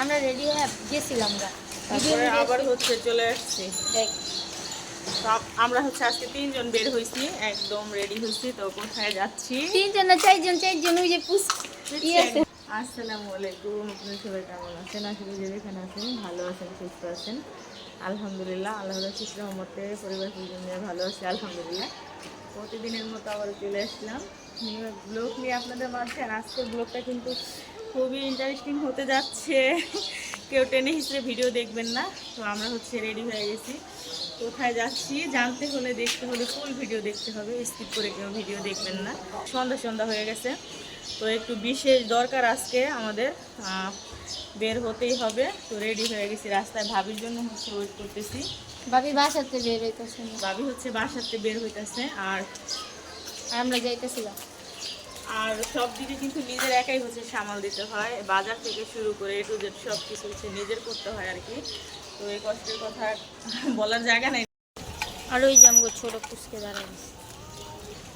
আমরা রেডি হয়ে গেছিলাম গা তারপরে আবার হচ্ছে চলে আসছি। আমরা হচ্ছে আজকে তিনজন বের হয়েছি একদম রেডি হয়েছি তো কোথায় যাচ্ছি? তিনজন না চারজন চারজন ওই যে পুষ আছে। আসসালামু আলাইকুম আপনার সবাই কেমন আছেন? আশা করি যেখানে আছেন ভালো আছেন সুস্থ আছেন। আলহামদুলিল্লাহ আল্লাহ রশিদ রহমতে পরিবার পরিজন নিয়ে ভালো আছে আলহামদুলিল্লাহ। প্রতিদিনের মতো আবার চলে আসলাম। নিউ ব্লগ নিয়ে আপনাদের মাঝে আর আজকের ব্লগটা কিন্তু খুবই ইন্টারেস্টিং হতে যাচ্ছে। কেউ টেনে হিসেবে ভিডিও দেখবেন না। তো আমরা হচ্ছে রেডি হয়ে গেছি। কোথায় যাচ্ছি জানতে হলে দেখতে হলে ফুল ভিডিও দেখতে হবে। স্কিপ করে কেউ ভিডিও দেখবেন না। সন্ধ্যা সন্ধ্যা হয়ে গেছে। তো একটু বিশেষ দরকার আজকে আমাদের বের হতেই হবে। তো রেডি হয়ে গেছি রাস্তায়। ভাবির জন্য হচ্ছে ওয়েট করতেছি। ভাবি বাসাতে বের হইতেছে। ভাবি হচ্ছে বাসাতে বের হইতেছে। আর আর আমরা যাইতেছিলাম। আর সব দিকে কিন্তু নিজের একাই হচ্ছে সামাল দিতে হয়। বাজার থেকে শুরু করে এ টু জেড সব কিছু হচ্ছে নিজের করতে হয় আর কি। তো এই কষ্টের কথা বলার জায়গা নেই। আর ওই যে আমগো ছোট পুষকে দাঁড়ায় আছে।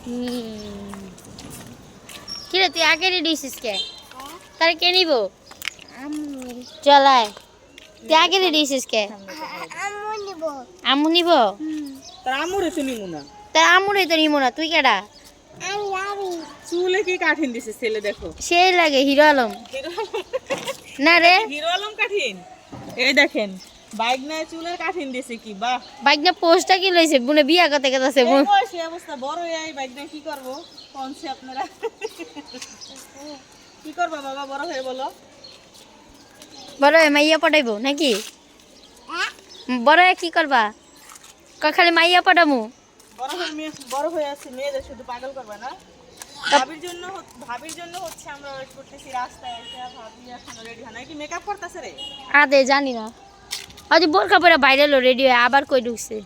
হুম। কি রে তুই আগে রেডি হইছিস কে? তারে কে নিব? চলায় তুই আগে রেডি হইছিস কে? আমু নিব। তার আমরে শুনি না। তার আমুরে তো নিব না। তুই কেডা? চুলে কি কাঠিন দিছে ছেলে দেখো। সেই লাগে হিরো আলম। হিরো না রে। হিরো আলম কাঠিন? এই দেখেন বাইক চুলের কাঠিন দিছে কি বাহ। বাইক না পোস্টটা কি লইছে? বুনে বিয়া করতে গেছে এই বয়সে অবস্থা বড় হয়ে বাইক দিয়ে কি করব? কোনছে আপনারা। কি করবা বাবা বড় হয়ে বলো। বড় হয়ে মাইয়া পটাইবো নাকি? বড় হয়ে কি করবা? ক- খালি মাইয়া পটামু। বড় হয়ে মেয়ে বড় হয়ে আছে মেয়েদের শুধু পাগল করবে না। ভাবির জন্য ভাবির জন্য হচ্ছে আমরা ওয়েট করতেছি রাস্তায় এসে ভাবি এখনও রেডি হয় না কি মেকআপ করতেছে রে? আদে জানি না। আজ বোরখা পরে বাইরে এলো রেডি হয়ে আবার কই ঢুকছে?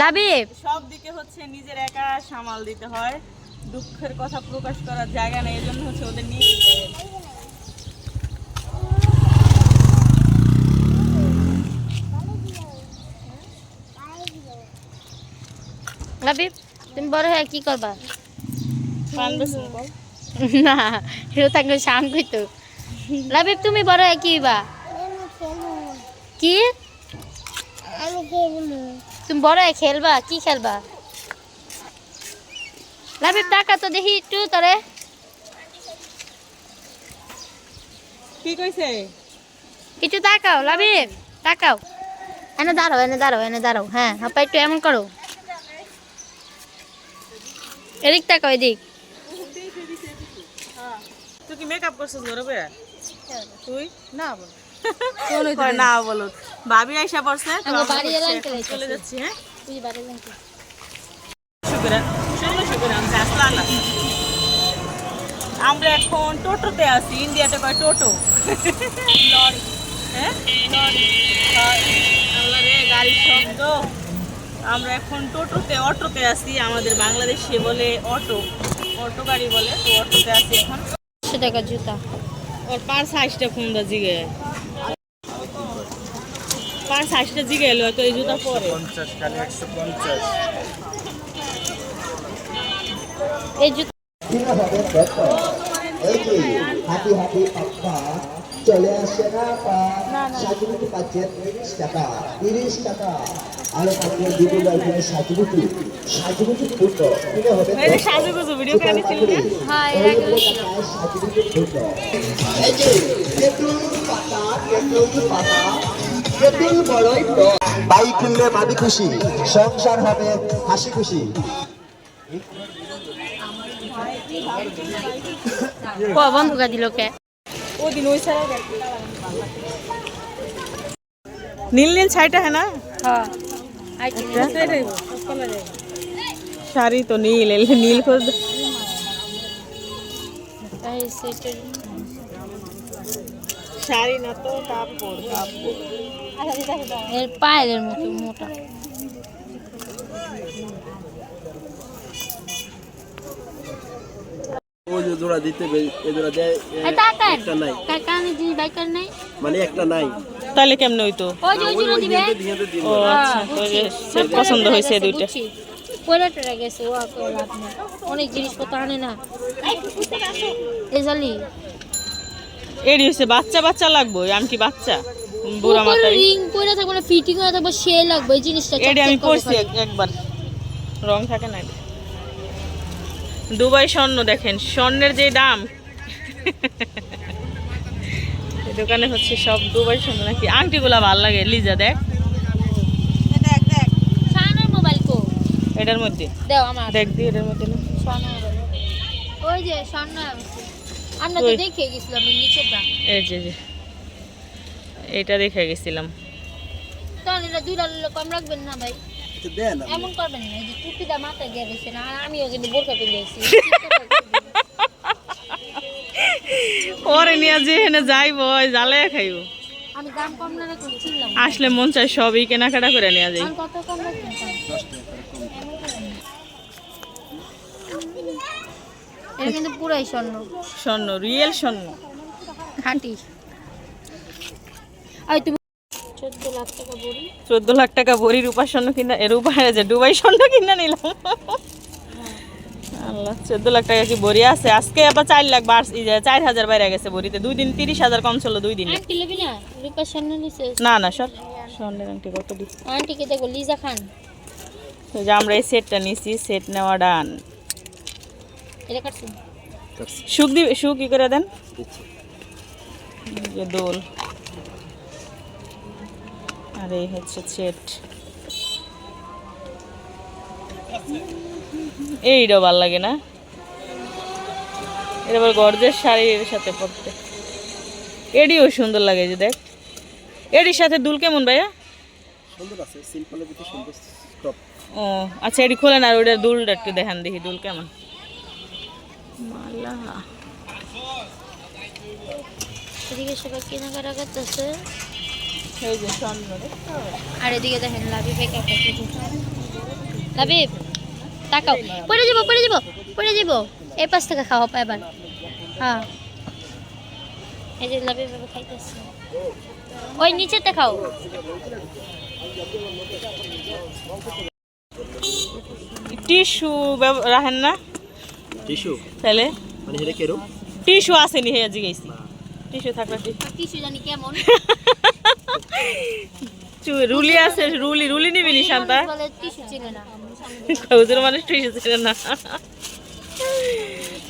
লাবিব সব দিকে হচ্ছে নিজের একা সামাল দিতে হয়। দুঃখের কথা প্রকাশ করার জায়গা নেই এই জন্য হচ্ছে ওদের নিয়ে যেতে হয়। লাবিব তুমি বড় হয়ে কি করবা। না হিরো থাকলে সাউন্ড কইতো। লাবিব তুমি বড় হয়ে কি হইবা? কি? তুমি বড় হয়ে খেলবা? কি খেলবা? লাবিব টাকা তো দেখি একটু তোরে। কি কইছে? একটু তাকাও লাবিব তাকাও। এনে দাঁড়াও এনে দাঁড়াও এনে দাঁড়াও হ্যাঁ হাপা একটু এমন করো। এদিক তাকাও এদিক তুই কি মেকআপ করছিস গরবে তুই? না বল। না বলো ভাবি আইসা পড়ছে তো বাড়ি এলাম চলে যাচ্ছি হ্যাঁ? তুই বাড়ি শুক্রা ষোলো শুক্রা আমি আসলাম না আমরা এখন টোটোতে আছি ইন্ডিয়াতে কয় টোটো? লরি। হ্যাঁ? লরি। আল্লাহ রে গাড়ির শব্দ। আমরা এখন টোটোতে অটোতে আসি আমাদের বাংলাদেশে বলে অটো অটো গাড়ি বলে তো অটোতে আসি এখন। একশো টাকা জুতা। ওর পার সাইজটা কোন দা জিগে? পার সাইজটা জিগে এলো তো এই জুতা পরে। পঞ্চাশ খালি একশো পঞ্চাশ। এই জুতা চলে আসে না সাজুগুটি পাচ্ছে তিরিশ টাকা তিরিশ টাকা। আরও পাচ্ছে দিদি লাইফের সাজুগুটি সাজুগুটি ফুটো। কিনে হবে সাজুগুজু ভিডিও করে হ্যাঁ এর আগে সাজুগুটি ফুটো। এই যে তেঁতুল পাতা তেঁতুল পাতা তেঁতুল বড়ই তো বাইক কিনলে মাদি খুশি সংসার হবে হাসি খুশি। ক বন্ধ করে দিল কে? ওদিন ওই নীল নীল ছাইটা হ্যাঁ না? হ্যাঁ। শাড়ি তো নীল এলে নীল খোঁজ শাড়ি না তো কাপড়। কাপড় এর পায়ের মতো মোটা। ওই যে জোড়া দিতে বে- জোড়া দেয় এ এই তাকান একটা নাই। কানে জিনিস বাইকার নাই? মানে একটা নাই। তাহলে কেমন হইতো? ওই যে ওই দিবে? ও আচ্ছা ওই পছন্দ হয়েছে দুইটা। পয়লা গেছে ও লাভ নেই। অনেক জিনিসপত্র আনে না। এই জালি। বাচ্চা বাচ্চা লাগবো? এই আংটি বাচ্চা? বুড়া মাথায়। রিং পরে থাকব না ফিটিং করে থাকব সে লাগবে এই জিনিসটা আমি একবার। রং থাকে না। দুবাই স্বর্ণ দেখেন স্বর্ণের যে দাম। এই দোকানে হচ্ছে সব দুবাই স্বর্ণ নাকি? আংটিগুলা ভালো লাগে লিজা দেখ। শাহানার মোবাইল কো? এটার মধ্যে? দাও আমার। দেখ দি এটার মধ্যে না। ওই যে শাহানা আমরা তো ওই। দেখে গেছিলাম এই নিচেরটা এই যে। এটা দেখে গেছিলাম। তখন এটা দুইটা কম রাখবেন না ভাই? এটা দেন এমন করবেন না এই যে টুপিটা মাথায় দিয়ে রয়েছে না আর আমিও কিন্তু বোরকা পিন্দেছি পরে নিয়ে যে এখানে যাইব জালে খাইব। আসলে মন চায় সবই কেনাকাটা করে নিয়ে যাই। এটা কিন্তু পুরাই স্বর্ণ। স্বর্ণ রিয়েল স্বর্ণ। খাঁটি। আর তুমি চোদ্দ লাখ টাকা বড়ি। চোদ্দ লাখ টাকা ভরি রূপা স্বর্ণ কিনা এর উপায় আছে দুবাই স্বর্ণ কিনা নিলাম। আল্লাহ চোদ্দ লাখ টাকা কি বড়ি আছে? আজকে আবার চার লাখ যে চার হাজার বাইরে গেছে বড়িতে। দুই দিন তিরিশ হাজার কম ছিল দুই দিনে। আন্টি লেবি না? রূপা স্বর্ণ নিছে। না সর স্বর্ণের আংটি কত আন্টিকে দেখো লিজা খান? তো যে আমরা এই সেটটা নিছি সেট নেওয়া ডান। এটা কাটছি। সুখ দিবে সুখ কি করে দেন? এই দোল। আর এই হচ্ছে সেট এইটাও ভালো লাগে না। এটা আবার গর্জের শাড়ির সাথে পরতে। এডিও সুন্দর লাগে যে দেখ। এডির সাথে দুল কেমন ভাইয়া? সুন্দর আছে সিম্পলের ভিতরে সুন্দর টপ ও আচ্ছা এটি খোলেন আর ওটার দুলটা একটু দেখান দেখি দুল কেমন? মালা। এদিকে সবাই কেনাকাটা করতেছে। এই যে স্বর্ণ দেখছ? আর এদিকে দেখেন লাবিব একা একা কি করছে। লাবিব তাকাও। পড়ে যাব পড়ে যাব পড়ে যাব। এই পাশ থেকে খাওয়া পায় এবার। হ্যাঁ। এই যে লাবিব খাইতেছে। ওই নিচেতে খাও। টিস্যু রাখেন না। টিস্যু? তাহলে? মানে টিস্যু আসেনি হে জিজ্ঞেস টিস্যু জানি কেমন। রুলি আছে রুলি রুলি নিবি নি শান্তা? হুজুর মানুষ টিস্যু ছিল না।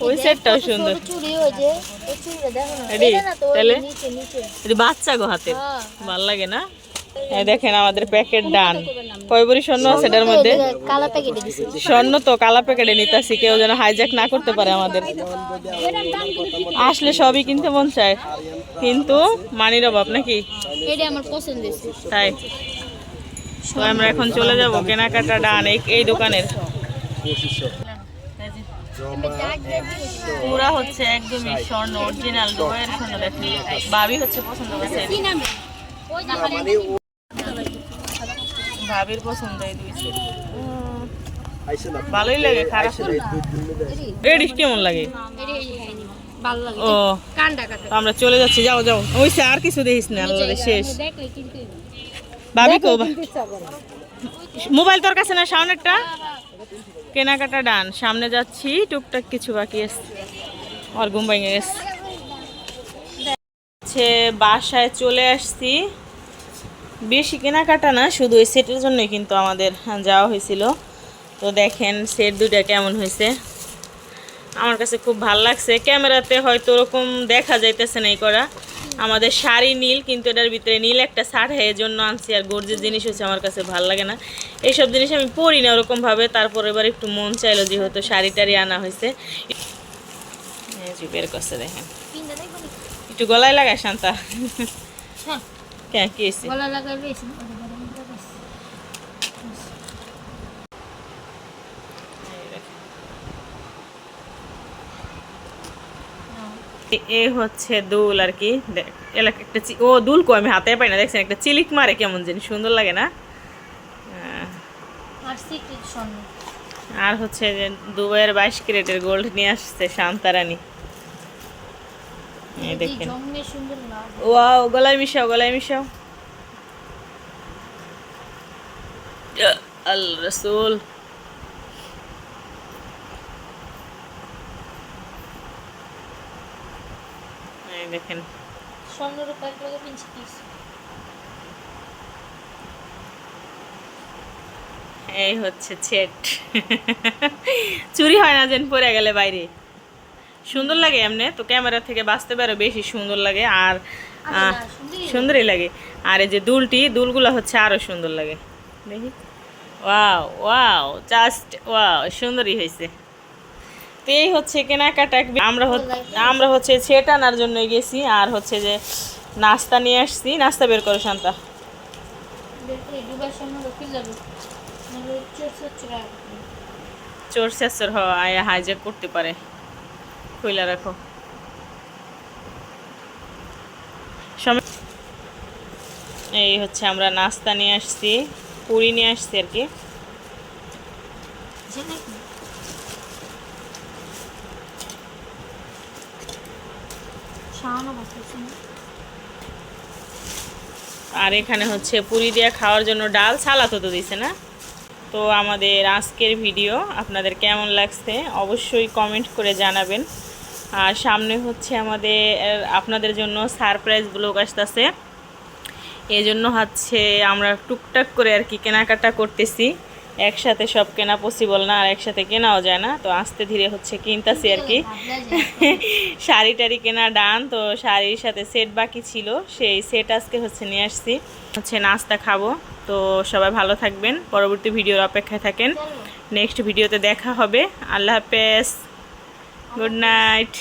ওই সেটটাও সুন্দর। বাচ্চা গো হাতের হ্যাঁ। ভালো লাগে না? দেখেন আমাদের প্যাকেট ডান। কয়বরি স্বর্ণ আছে এটার মধ্যে? স্বর্ণ তো, কালা প্যাকেটে নিতেছি, কেউ যেন হাইজ্যাক না করতে পারে আমাদের। আসলে সবই কিনতে মন চায়। কিন্তু মানির অভাব নাকি? তাই। তো আমরা এখন চলে যাব কেনাকাটা ডান, এই দোকানের। হচ্ছে একদমই স্বর্ণ অরিজিনাল দুবাইয়ের স্বর্ণ, দেখেন। ভাবি হচ্ছে পছন্দ করছে। ভাবির পছন্দ এই দুই। ভালোই লাগে খারাপ। রেডিশ কেমন লাগে? ও আমরা চলে যাচ্ছি যাও যাও। ওইসে আর কিছু দেখিস না আল্লাহ শেষ। ভাবি কো মোবাইল তোর কাছে না সামনেরটা কেনাকাটা ডান। সামনে যাচ্ছি টুকটাক কিছু বাকি আছে। আর ঘুম ভেঙে গেছে। বাসায় চলে আসছি। বেশি কেনাকাটা না শুধু ওই সেটের জন্যই কিন্তু আমাদের যাওয়া হয়েছিল। তো দেখেন সেট দুটা কেমন হয়েছে। আমার কাছে খুব ভালো লাগছে। ক্যামেরাতে হয়তো ওরকম দেখা যাইতেছে না এই করা। আমাদের শাড়ি নীল কিন্তু এটার ভিতরে নীল একটা শার্ট হয় জন্য আনছি আর গর্জের জিনিস হচ্ছে আমার কাছে ভালো লাগে না। এইসব জিনিস আমি পরি না ওরকমভাবে তারপর এবার একটু মন চাইলো যেহেতু শাড়ি টাড়ি আনা হয়েছে। বের করছে দেখেন? একটু গলায় লাগায় শান্তা। হ্যাঁ কি হয়েছে গলা লাগাই বেশ এ- হচ্ছে দুল আর কি দেখ, এলাকা একটা ও দুল কো আমি হাতে পাই না দেখছেন একটা চিলিক মারে কেমন জিনিস সুন্দর লাগে না আর হচ্ছে দুবাইয়ের বাইশ ক্যারেটের গোল্ড নিয়ে আসছে শান্তারানী দেখেন। ওয়াও গলায় মিশাও গলায় মিশাও। আল রসুল। এই দেখেন। স্বর্ণ এক লগে পিনছি পিস। এই হচ্ছে ছেট। চুরি হয় না যেন পরে গেলে বাইরে। সুন্দর লাগে এমনি? তো ক্যামেরা থেকে বাঁচতে পারো বেশি সুন্দর লাগে আর আহ, সুন্দরই লাগে। আর এই যে দুলটি দুলগুলো হচ্ছে আরও সুন্দর লাগে। দেখি। ওয়াও ওয়াও জাস্ট ওয়াও সুন্দরই হয়েছে। তো এই হচ্ছে কেনাকাটা আমরা হচ- আমরা হচ্ছে ছেট আনার জন্য গেছি আর হচ্ছে যে নাস্তা নিয়ে আসছি। নাস্তা বের করো শান্তা। চোর শেষর হয় হাইজ্যাক করতে পারে। খুইলা রাখো। এই হচ্ছে আমরা নাস্তা নিয়ে আসছি পুরি নিয়ে আসছি আর কি। আর এখানে হচ্ছে পুরি দিয়ে খাওয়ার জন্য ডাল সালাতো তো দিছে না? তো আমাদের আজকের ভিডিও আপনাদের কেমন লাগছে অবশ্যই কমেন্ট করে জানাবেন। আর সামনে হচ্ছে আমাদের, আপনাদের জন্য সারপ্রাইজ ব্লগ আসতেছে। এই জন্য হচ্ছে আমরা টুকটাক করে আর কি কেনাকাটা করতেছি। একসাথে সব কেনা পসিবল না, আর একসাথে কেনাও যায় না। তো আস্তে ধীরে হচ্ছে কিনতাছি আর কি। শাড়ি টাড়ি কেনা ডান তো শাড়ির সাথে সেট বাকি ছিল। সেই সেট আজকে হচ্ছে নিয়ে আসছি। হচ্ছে নাস্তা খাব। তো সবাই ভালো থাকবেন। পরবর্তী ভিডিওর অপেক্ষায় থাকেন। নেক্সট ভিডিওতে দেখা হবে। আল্লাহ হাফেজ। Good night.